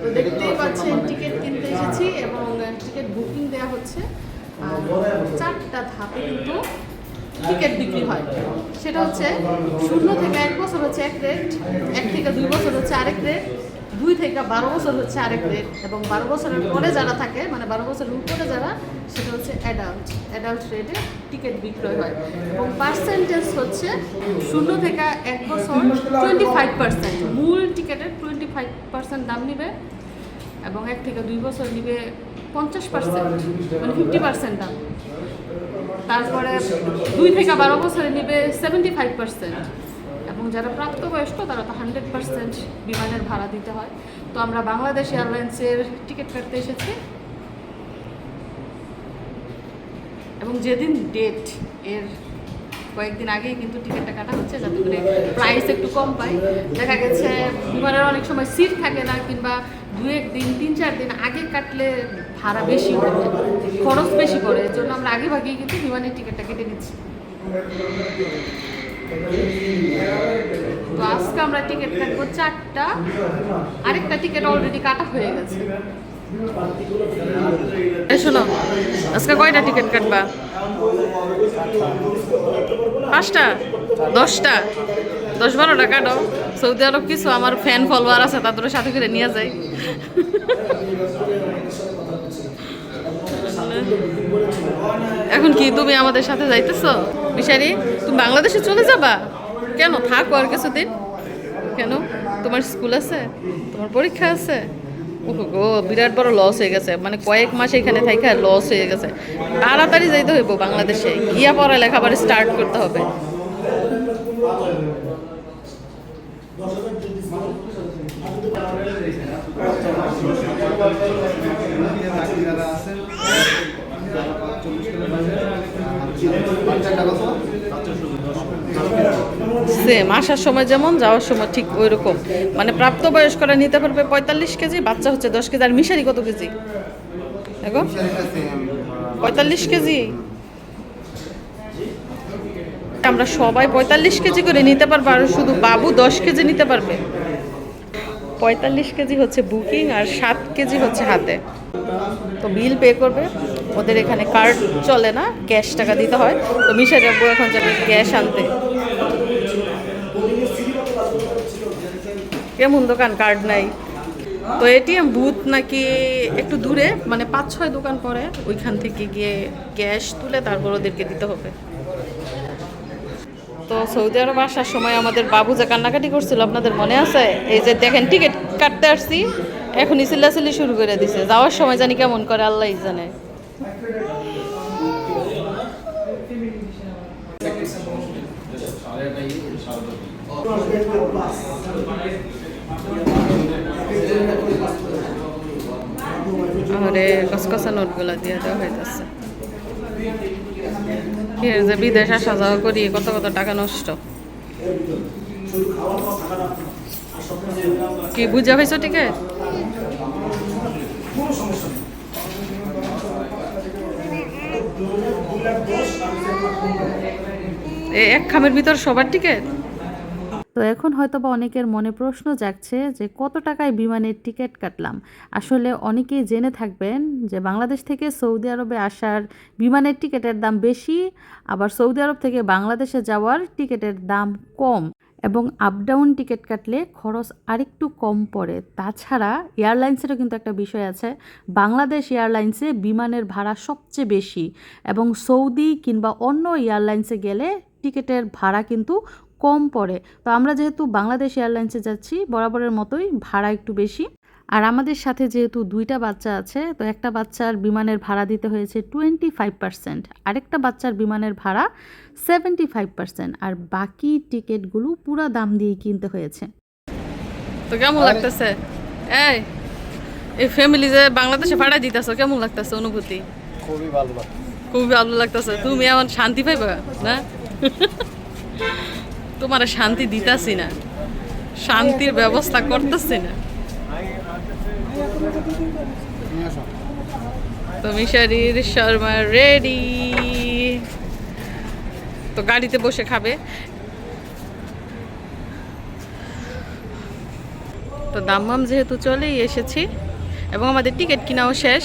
তো দেখতেই পাচ্ছেন টিকিট কিনতে এসেছি এবং টিকিট বুকিং দেওয়া হচ্ছে। আর চারটা ধাপে কিন্তু টিকিট বিক্রি হয়। সেটা হচ্ছে শূন্য থেকে এক বছর হচ্ছে এক রেট এক থেকে দুই বছর হচ্ছে আরেক রেট দুই থেকে বারো বছর হচ্ছে আরেক রেট এবং বারো বছরের পরে যারা থাকে মানে বারো বছরের উপরে যারা, সেটা হচ্ছে অ্যাডাল্ট অ্যাডাল্ট রেটে টিকিট বিক্রয় হয়। এবং পার্সেন্টেজ হচ্ছে শূন্য থেকে এক বছর টোয়েন্টি ফাইভ পার্সেন্ট মূল টিকিটের ফাইভ পার্সেন্ট দাম নিবে এবং এক থেকে দুই বছর নিবে পঞ্চাশ পার্সেন্ট মানে ফিফটি পার্সেন্ট দাম। তারপরে দুই থেকে বারো বছরে নিবে সেভেন্টি ফাইভ পার্সেন্ট। এবং যারা প্রাপ্তবয়স্ক তারা তো হান্ড্রেড পার্সেন্ট বিমানের ভাড়া দিতে হয়। তো আমরা বাংলাদেশ এয়ারলাইন্সের টিকিট কাটতে এসেছি। এবং যেদিন ডেট এর কয়েকদিন আগেই কিন্তু টিকিটটা কাটা হচ্ছে, যাতে করে প্রাইস একটু কম পাই। দেখা গেছে বিমানের অনেক সময় সিট থাকে না, কিংবা দু এক দিন, তিন চার দিন আগে কাটলে ভাড়া বেশি পড়ে, খরচ বেশি পড়ে, এর জন্য আমরা আগে ভাগেই কিন্তু বিমানের টিকিটটা কেটে নিচ্ছি। তো আজকে আমরা টিকিট কাটবো চারটা। আরেকটা টিকিট অলরেডি কাটা হয়ে গেছে। শোনো, আজকে কয়টা টিকিট কাটবা? পাঁচটা? দশটা? দশ বারোটা কাটো। সৌদি আরব কিছু, আমার ফ্যান ফলোয়ার আছে তাদের সাথে করে নিয়ে যাই। এখন কি তুমি আমাদের সাথে যাইতেছো? মিশারি তুমি বাংলাদেশে চলে যাবা? কেন? থাকো আর কিছুদিন। কেন? তোমার স্কুল আছে? তোমার পরীক্ষা আছে? গো বিরাট বড় লস হয়ে গেছে। মানে কয়েক মাস এখানে থাইকা লস হয়ে গেছে। তাড়াতাড়ি যাইতে হইব বাংলাদেশে। গিয়া পড়ালেখা আবার স্টার্ট করতে হবে। সেম আসার সময় যেমন, যাওয়ার সময় ঠিক ওই রকম মানে প্রাপ্তবয়স্করা নিতে পারবে পঁয়তাল্লিশ কেজি, বাচ্চা হচ্ছে দশ কেজি, আর মিশারি কত কেজি? দেখো। পঁয়তাল্লিশ কেজি। আমরা সবাই পঁয়তাল্লিশ কেজি করে নিতে পারব, আর শুধু বাবু দশ কেজি নিতে পারবে। পঁয়তাল্লিশ কেজি হচ্ছে বুকিং আর সাত কেজি হচ্ছে হাতে। তো বিল পে করবে। ওদের এখানে কার্ড চলে না, ক্যাশ টাকা দিতে হয়। তো মিশা যাব এখন যাবে ক্যাশ আনতে। কেমন দোকান? কার্ড নাই। তো এটিএম বুথ নাকি একটু দূরে মানে পাঁচ ছয় দোকান পরে ওইখান থেকে গিয়ে ক্যাশ তুলে তারপর ওদেরকে দিতে হবে। তো সৌদি আরব আসার সময় আমাদের বাবু যে কান্নাকাটি করছিল আপনাদের মনে আছে? এই যে দেখেন টিকিট কাটতে আসছি এখন চিল্লাচিল্লি শুরু করে দিছে। যাওয়ার সময় জানি কেমন করে আল্লাহ জানে। আরে কসকসা নোটগুলা দিয়ে দেওয়া কি হয়েছে, যে বিদেশ আসা যাওয়া করি, কত কত টাকা নষ্ট। কি বুঝা পাইছো এ- এক খামের ভিতর সবার টিকিট তো এখন হয়তো বা অনেকের মনে প্রশ্ন জাগছে যে কত টাকায় বিমানের টিকিট কাটলাম? আসলে অনেকেই জেনে থাকবেন যে বাংলাদেশ থেকে সৌদি আরবে আসার বিমানের টিকিটের দাম বেশি, আবার সৌদি আরব থেকে বাংলাদেশে যাওয়ার টিকিটের দাম কম এবং আপ ডাউন টিকিট কাটলে খরচ আরেকটু কম পড়ে। তাছাড়া এয়ারলাইন্সেরও কিন্তু একটা বিষয় আছে, বাংলাদেশ এয়ারলাইন্সে বিমানের ভাড়া সবচেয়ে বেশি এবং সৌদি কিংবা অন্য এয়ারলাইন্সে গেলে টিকিটের ভাড়া কিন্তু কম পড়ে। তো আমরা যেহেতু বাংলাদেশ এয়ারলাইন্সে যাচ্ছি বরাবরের মতোই ভাড়া একটু বেশি। আর আমাদের সাথে যেহেতু দুইটা বাচ্চা আছে তো একটা বাচ্চার বিমানের ভাড়া দিতে হয়েছে টোয়েন্টি ফাইভ পার্সেন্ট। আরেকটা বাচ্চার বিমানের ভাড়া সেভেন্টি ফাইভ পার্সেন্ট। আর বাকি টিকিটগুলো পুরো দাম দিয়েই কিনতে হয়েছে। তো কেমন লাগতেছে? এই এই ফ্যামিলি যে বাংলাদেশে ভাড়া দিতেছ কেমন লাগতেছে অনুভূতি? খুবই ভালো লাগে খুবই ভালো লাগতেছে। তুমি এমন শান্তি পাইবা না? তোমার শান্তি দিতাছি না। শান্তির ব্যবস্থা করতেছি না। তো মিশারির শর্মা রেডি তো গাড়িতে বসে খাবে। তো দাম্মাম যেহেতু চলেই এসেছি এবং আমাদের টিকিট কিনাও শেষ,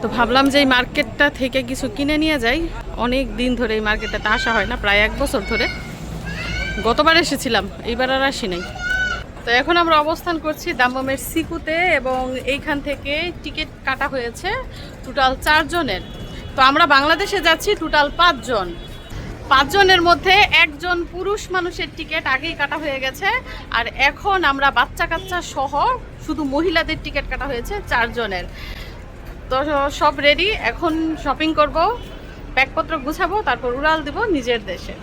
তো ভাবলাম যে এই মার্কেটটা থেকে কিছু কিনে নিয়ে যাই। অনেক দিন ধরে এই মার্কেটটাতে আসা হয় না, প্রায় এক বছর ধরে। গতবার এসেছিলাম, এইবার আর আসি নাই। তো এখন আমরা অবস্থান করছি দামবামের সিকুতে এবং এইখান থেকে টিকিট কাটা হয়েছে টোটাল চারজনের। তো আমরা বাংলাদেশে যাচ্ছি টোটাল পাঁচজন। পাঁচজনের মধ্যে একজন পুরুষ মানুষের টিকিট আগেই কাটা হয়ে গেছে আর এখন আমরা বাচ্চা কাচ্চা সহ শুধু মহিলাদের টিকিট কাটা হয়েছে চারজনের। তো সব রেডি এখন শপিং করব, ব্যাগপত্র গুছাবো, তারপর উড়াল দিব নিজের দেশে।